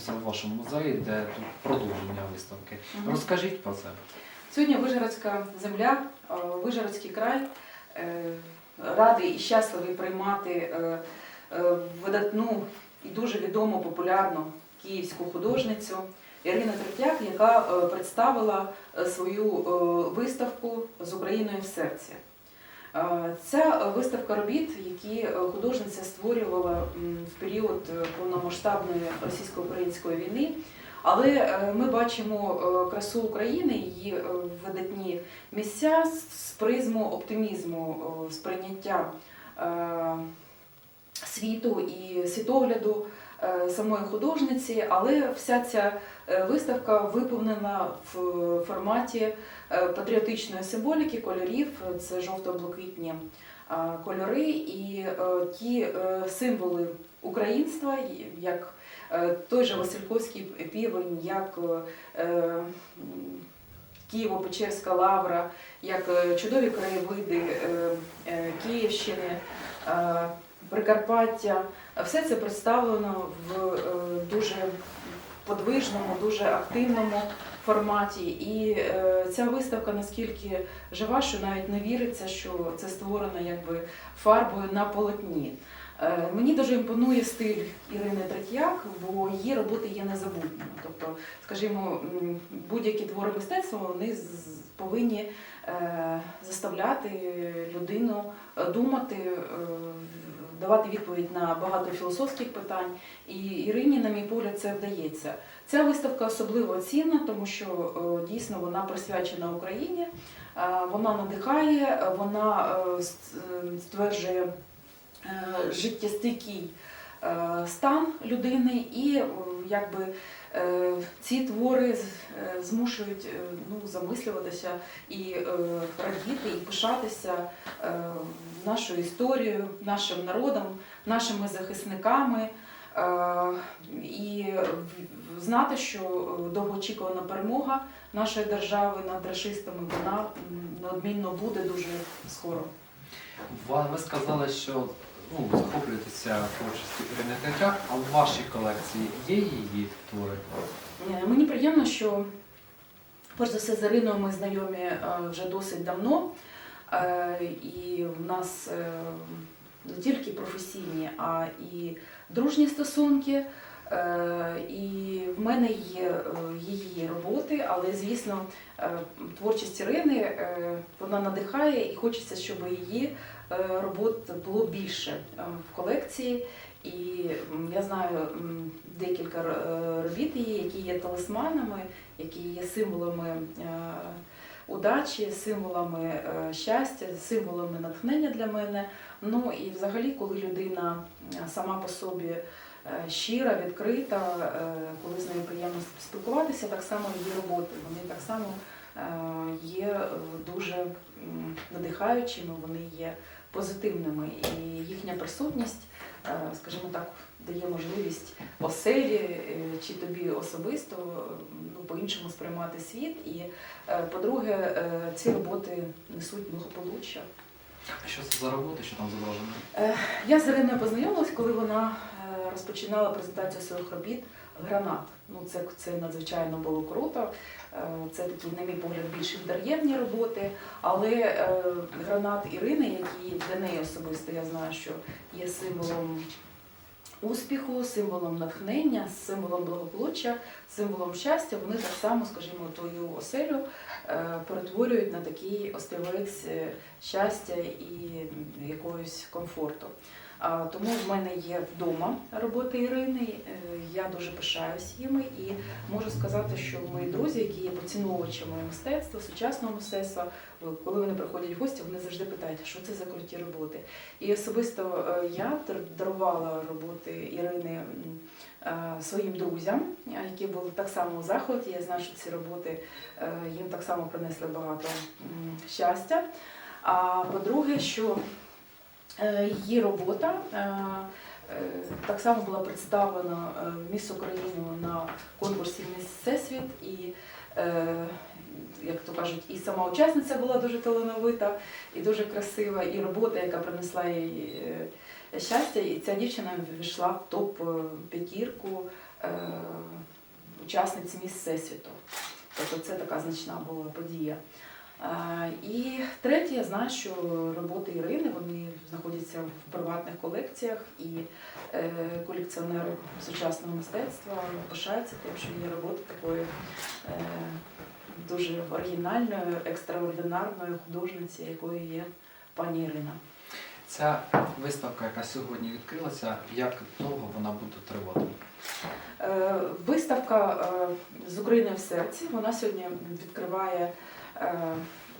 знаходимося в вашому музеї, де тут продовження виставки. Мгм. Розкажіть про це. Сьогодні Вижгородська земля, е, Вижгородський край е, радий і щасливий приймати е, видатну і дуже відому популярну київську художницю Ірину Третяк, яка представила свою виставку з Україною в серці. Е, Ця виставка робіт, які е, художниця створювала в період е, повномасштабної російсько-української війни. Але ми бачимо красу України, її видатні місця з- призму оптимізму, сприйняття світу і світогляду е, самої художниці, але вся ця е, виставка виповнена в форматі е, патріотичної символіки, кольорів, це жовто-блакитні кольори. І ті символи українства, як той же Васильковський півень, як Києво-Печерська лавра, як чудові краєвиди Київщини, Прикарпаття. Все це представлено в е, дуже подвижному, дуже активному форматі. І е, ця виставка наскільки жива, що навіть не віриться, що це створено якби фарбою на полотні. Е, Мені дуже імпонує стиль Ірини Третьяк, бо її роботи є незабутніми. Тобто, скажімо, будь-які твори мистецтва вони повинні заставляти людину думати, давати відповідь на багато філософських питань. І Ірині, на мій погляд, це вдається. Ця виставка особливо цінна, тому що е, дійсно вона присвячена Україні, е, вона надихає, вона е, ст- стверджує життєстійкий е, стан людини, і е, якби е, ці твори е, змушують е, ну, замислюватися і е, радіти, і пишатися е, нашою історією, нашим народом, нашими захисниками. Е, І знати, що е, довгоочікувана перемога нашої держави над расистами, вона неодмінно буде дуже скоро. Ви сказали, що ну, захоплюєтеся творчістю Ірини Третяк, а у вашій колекції є її твори? Е, Мені приємно, що перш за все з Іриною ми знайомі е, вже досить давно. Е, І в нас не тільки професійні, а і дружні стосунки. Е, І в мене є е, її роботи, але звісно, е, творчість Ірини вона надихає і хочеться, щоб її робот було більше в колекції. І я знаю декілька робіт її, які є талисманами, які є символами удачі, символами щастя, символами натхнення для мене. Ну і взагалі, коли людина сама по собі щира, відкрита, е, коли з нею приємно спілкуватися, так само її роботи. Вони так само е, є е, дуже надихаючими, вони є позитивними. І їхня присутність, е, скажімо так, дає можливість оселі е, чи тобі особисто е, ну, по-іншому сприймати світ. І, е, по-друге, е, ці роботи несуть благополуччя. А Що це за роботи, що там зображено? Е, Я з Іриною познайомилась, коли вона е, розпочинала презентацію своїх робіт Гранат. Ну, це, це надзвичайно було круто. Е, Це такі, на мій погляд, більш інтер'єрні роботи. Але е, гранат Ірини, який для неї особисто я знаю, що є символом успіху, символом натхнення, символом благополуччя, символом щастя, вони так само, скажімо, твою оселю е, перетворюють на такий острівець щастя і якогось комфорту. Тому в мене є вдома роботи Ірини. е, Я дуже пишаюсь їми і можу сказати, що мої друзі, які є поціновувачами мистецтва, сучасного мистецтва, е, коли вони приходять в гості, вони завжди питають, що це за круті роботи. І особисто е, я дарувала роботи Ірини своїм друзям, які були так само у захваті. Я знаю, що ці роботи їм так само принесли багато щастя. А по-друге, що її робота е, е, так само була представлена е, Міс Україну на конкурсі Міс Всесвіт і е, як то кажуть, і сама учасниця була дуже талановита і дуже красива, і робота, яка принесла їй е, щастя. І ця дівчина ввійшла в топ е, п'ятірку е, учасниць міс Всесвіту. Тобто це така значна була подія. І третє, я знаю, що роботи Ірини вони знаходяться в приватних колекціях, і е, колекціонери сучасного мистецтва пишаються тим, що є роботи такої е, дуже оригінальної, екстраординарної художниці, якою є пані Ірина. Ця виставка, яка сьогодні відкрилася, як довго вона буде тривати? Е, Виставка е, з України в серці. Вона сьогодні відкриває е,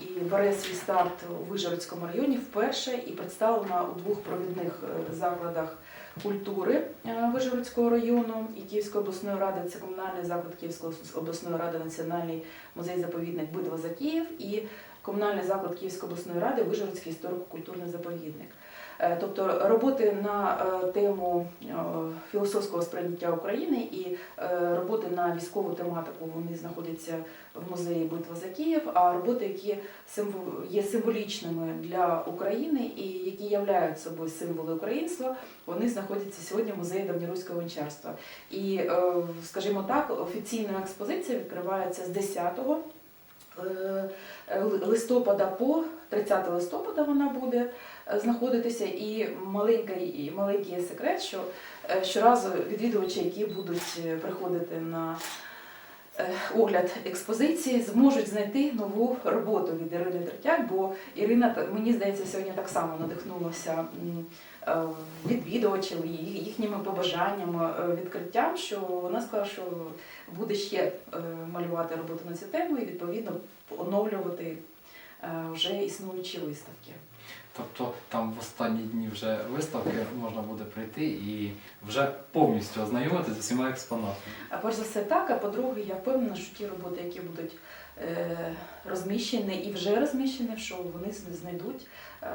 і бере свій старт у Вижгородському районі вперше і представлена у двох провідних закладах культури Вижгородського району і Київської обласної ради. Це комунальний заклад Київської обласної ради, Національний музей-заповідник Битва за Київ і комунальний заклад Київської обласної ради Вижгородський історико-культурний заповідник. Е, Тобто роботи на е, тему е, філософського сприйняття України і роботи на військову тематику вони знаходяться в музеї Битва за Київ, а роботи, які є символічними для України і які являють собою символи українства, вони знаходяться сьогодні в музеї давньоруського гончарства. І, скажімо так, офіційна експозиція відкривається з 10 е, листопада по 30 листопада вона буде е, знаходитися. І маленький, і маленький є секрет, що е, щоразу відвідувачі, які будуть е, приходити на е, огляд експозиції, зможуть знайти нову роботу від Ірини Третяк, бо Ірина, мені здається, сьогодні так само надихнулася е, відвідувачів, їхніми побажаннями, е, відкриттям, що вона сказала, що буде ще е, малювати роботу на цю тему і відповідно оновлювати е, вже існуючі виставки. Тобто там в останні дні вже виставки можна буде прийти і вже повністю ознайомитися з усіма експонатами. А перш за все так, а по-друге, я впевнена, що ті роботи, які будуть е, розміщені і вже розміщені, що вони знайдуть е,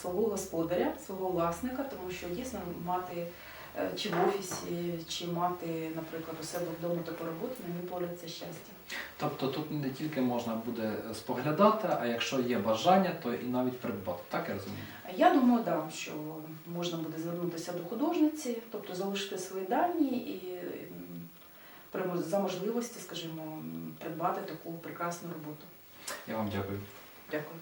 свого господаря, свого власника, тому що дійсно мати е, чи в офісі, чи мати, наприклад, у себе вдома таку роботу, на мій погляд, це щастя. Тобто тут не тільки можна буде споглядати, а якщо є бажання, то і навіть придбати. Так я розумію? Я думаю, да, що можна буде звернутися до художниці, тобто залишити свої дані і за можливості, скажімо, придбати таку прекрасну роботу. Я вам дякую. Дякую.